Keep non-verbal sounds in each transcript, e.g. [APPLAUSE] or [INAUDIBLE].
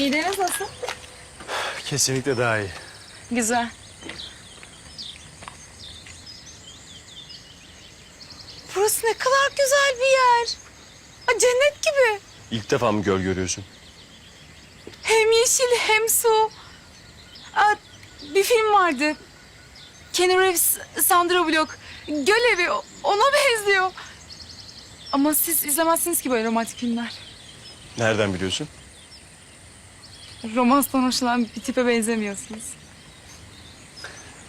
Mideniz nasıl? Kesinlikle daha iyi. Güzel. Burası ne kadar güzel bir yer. Aa, cennet gibi. İlk defa mı göl görüyorsun? Hem yeşil hem su. Aa, bir film vardı. Keanu Reeves, Sandra Bullock. Göl evi ona benziyor. Ama siz izlemezsiniz ki böyle romantik filmler. Nereden biliyorsun? Romanstan hoşlanan bir tipe benzemiyorsunuz.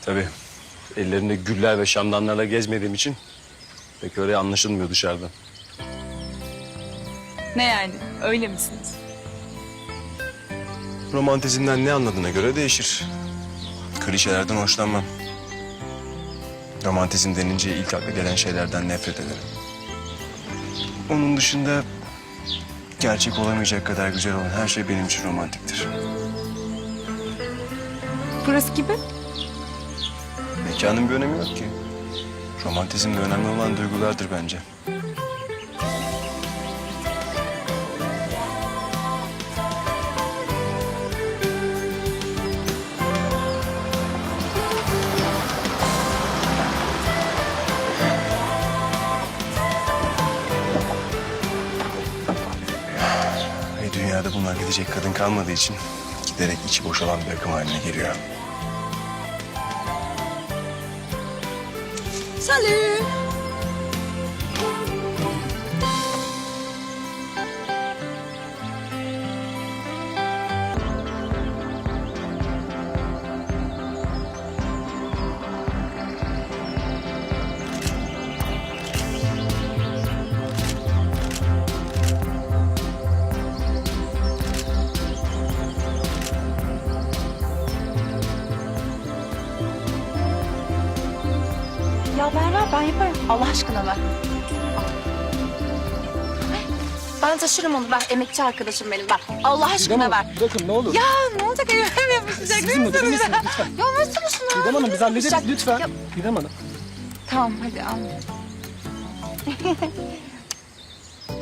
Tabii. Ellerinde güller ve şamdanlarla gezmediğim için pek öyle anlaşılmıyor dışarıdan. Ne yani? Öyle misiniz? Romantizmden ne anladığına göre değişir. Klişelerden hoşlanmam. Romantizm denince ilk akla gelen şeylerden nefret ederim. Onun dışında gerçek olamayacak kadar güzel olan her şey benim için romantiktir. Burası gibi. Mekanın bir önemi yok ki. Romantizmde önemli olan duygulardır bence. Dünyada bunlar gidecek kadın kalmadığı için giderek içi boşalan bir akım haline geliyor. Salut. Ben yaparım. Allah aşkına ver. Ben taşırım onu ver. Emekçi arkadaşım benim ver. Allah aşkına ver. Bırakın ne olur. Ya ne olacak? Elim yapışacak. Siz? Değil misiniz? Lütfen. Ya nasıl şunu? Didem Hanım biz hallederiz Yapışacak. lütfen. Ya, Didem Hanım. Tamam hadi al.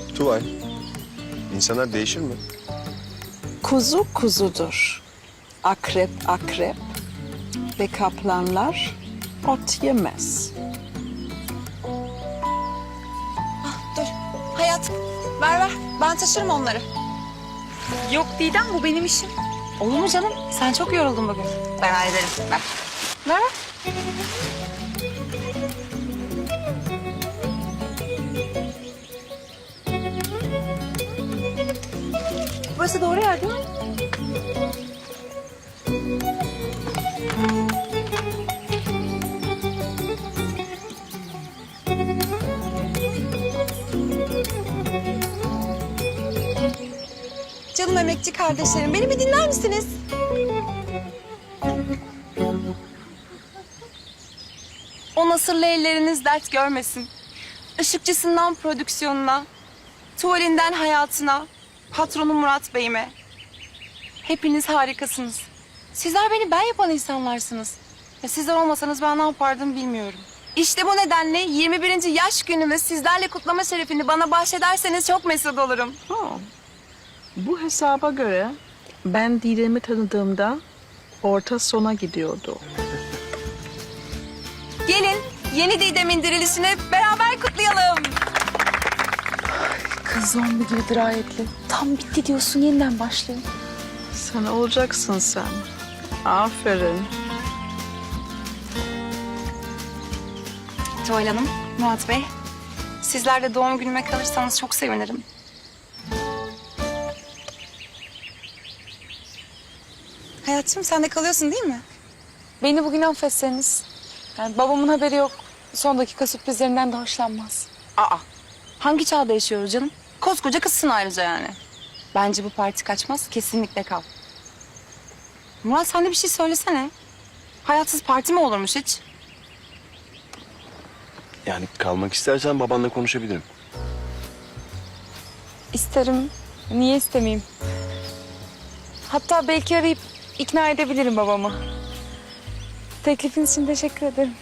[LAUGHS] Tuval, insanlar değişir mi? Kuzu kuzudur. Akrep akrep ve kaplanlar ot yemez. Hayat ver ver. Ben taşırım onları. Yok Didem bu benim işim. Olur mu canım? Sen çok yoruldun bugün. Ben hallederim. Ver. Ver ver. Burası doğru yer değil mi? Canım emekçi kardeşlerim, beni bir dinler misiniz? O nasırlı elleriniz dert görmesin. Işıkçısından prodüksiyonuna, tuvalinden hayatına, patronu Murat Bey'ime. Hepiniz harikasınız. Sizler beni ben yapan insanlarsınız. Ya sizler olmasanız ben ne yapardım bilmiyorum. İşte bu nedenle 21. yaş günümü sizlerle kutlama şerefini bana bahşederseniz çok mesut olurum. Ha. Bu hesaba göre ben Didem'i tanıdığımda orta sona gidiyordu. Gelin yeni Didem'in dirilişini beraber kutlayalım. Kız zombi gibi dirayetli. Tam bitti diyorsun yeniden başlayın. Sen olacaksın sen. Aferin. Tuval Hanım, Murat Bey. Sizler de doğum günüme kalırsanız çok sevinirim. Hayatım sen de kalıyorsun değil mi? Beni bugün affetseniz. Yani babamın haberi yok. Son dakika sürprizlerinden de hoşlanmaz. Aa, hangi çağda yaşıyoruz canım? Koskoca kızsın ayrıca yani. Bence bu parti kaçmaz, kesinlikle kal. Murat sen de bir şey söylesene. Hayatsız parti mi olurmuş hiç? Yani kalmak istersen babanla konuşabilirim. İsterim. Niye istemeyeyim? Hatta belki arayıp ikna edebilirim babamı. Teklifiniz için teşekkür ederim.